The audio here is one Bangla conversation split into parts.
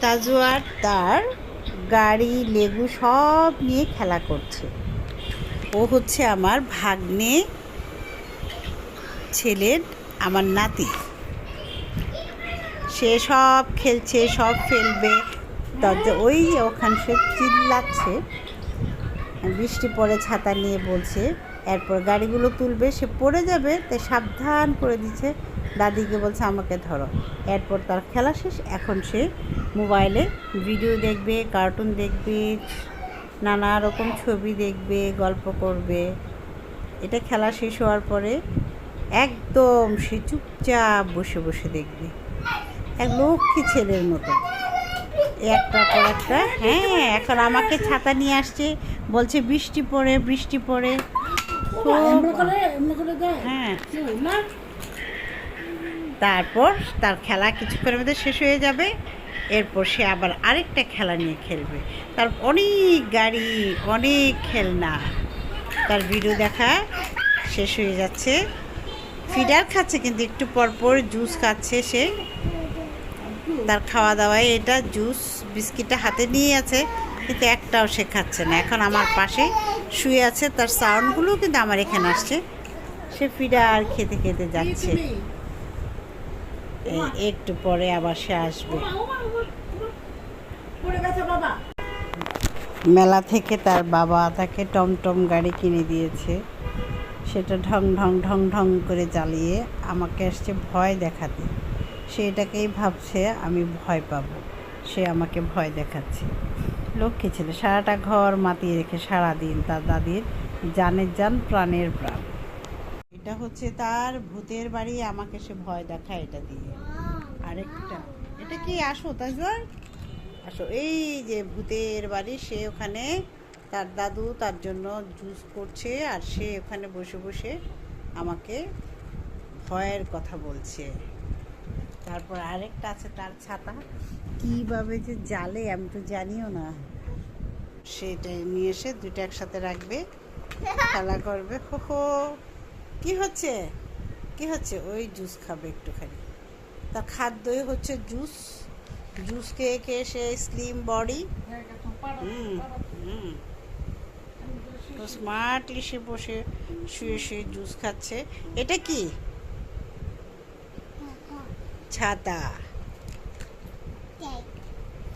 তাজুয়ার তার গাড়ি, লেবু সব নিয়ে খেলা করছে। ও হচ্ছে আমার ভাগ্নে ছেলের আমার নাতি। সে সব খেলছে, সব ফেলবে। দরজা ওই ওখান সে চিল্লাচ্ছে। বৃষ্টি পড়ে, ছাতা নিয়ে বলছে এরপর গাড়িগুলো তুলবে, সে পড়ে যাবে, তাই সাবধান করে দিচ্ছে। দাদিকে বলছে, আমাকে ধরো। এরপর তার খেলা শেষ। এখন সে মোবাইলে ভিডিও দেখবে, কার্টুন দেখবে, নানা রকম ছবি দেখবে, গল্প করবে। এটা খেলা শেষ হওয়ার পরে একদম সে চুপচাপ বসে বসে দেখবে। এক লক্ষ্মী ছেলের মতো। একটা পর একটা হ্যাঁ এখন আমাকে ছাতা নিয়ে আসছে। বলছে, বৃষ্টি পড়ে বৃষ্টি পড়ে। হ্যাঁ। তারপর তার খেলা কিছুক্ষণের মধ্যে শেষ হয়ে যাবে। এরপর সে আবার আরেকটা খেলা নিয়ে খেলবে। তার অনেক গাড়ি অনেক খেলনা। তার ভিডিও দেখা শেষ হয়ে যাচ্ছে। ফিডার খাচ্ছে কিন্তু একটু পর পর জুস খাচ্ছে সে। তার খাওয়া দাওয়ায় এটা জুস বিস্কিটটা হাতে নিয়ে আছে। কিন্তু একটাও শেখাচ্ছে না। এখন আমার পাশে শুয়ে আছে, তার সাউন্ডগুলো কিন্তু আমার এখানে আসছে। সে ফিডার খেতে খেতে যাচ্ছে। একটু পরে আবার সে আসবে। মেলা থেকে তার বাবা তাকে টমটম গাড়ি কিনে দিয়েছে। সেটা ঢং ঢং ঢং ঢং করে জ্বালিয়ে আমাকে আসছে ভয় দেখাতে। সে এটাকেই ভাবছে, আমি ভয় পাবো। সে আমাকে ভয় দেখাচ্ছে। লক্ষ্মী ছেলে, সারাটা ঘর মাতিয়ে রেখে সারাদিন তার দাদির জানের যান প্রাণের প্রাণ। এটা হচ্ছে তার ভূতের বাড়ি, আমাকে সে ভয় দেখায় এটা দিয়ে। আরেকটা, এটা কি আসো তাজওয়ার আসো, এই যে ভূতের বাড়ি, সে ওখানে তার দাদু তার জন্য জুস করছে আর সে ওখানে বসে বসে আমাকে ভয়ের কথা বলছে। তারপর আরেকটা আছে তার ছাতা। কীভাবে যে জালে আমি তো জানিও না। সেটাই নিয়ে এসে দুটো একসাথে রাখবে, খেলা করবে। হো হো কি হচ্ছে? কি হচ্ছে? ওই জুস খাবে একটুখানি। তার খাদ্যই হচ্ছে জুস। জুস খেয়ে খেয়ে সে স্লিম বডি। হুম হুম। স্মার্টলি সে বসে শুয়ে শুয়ে জুস খাচ্ছে। এটা কি? Chata.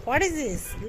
What is this?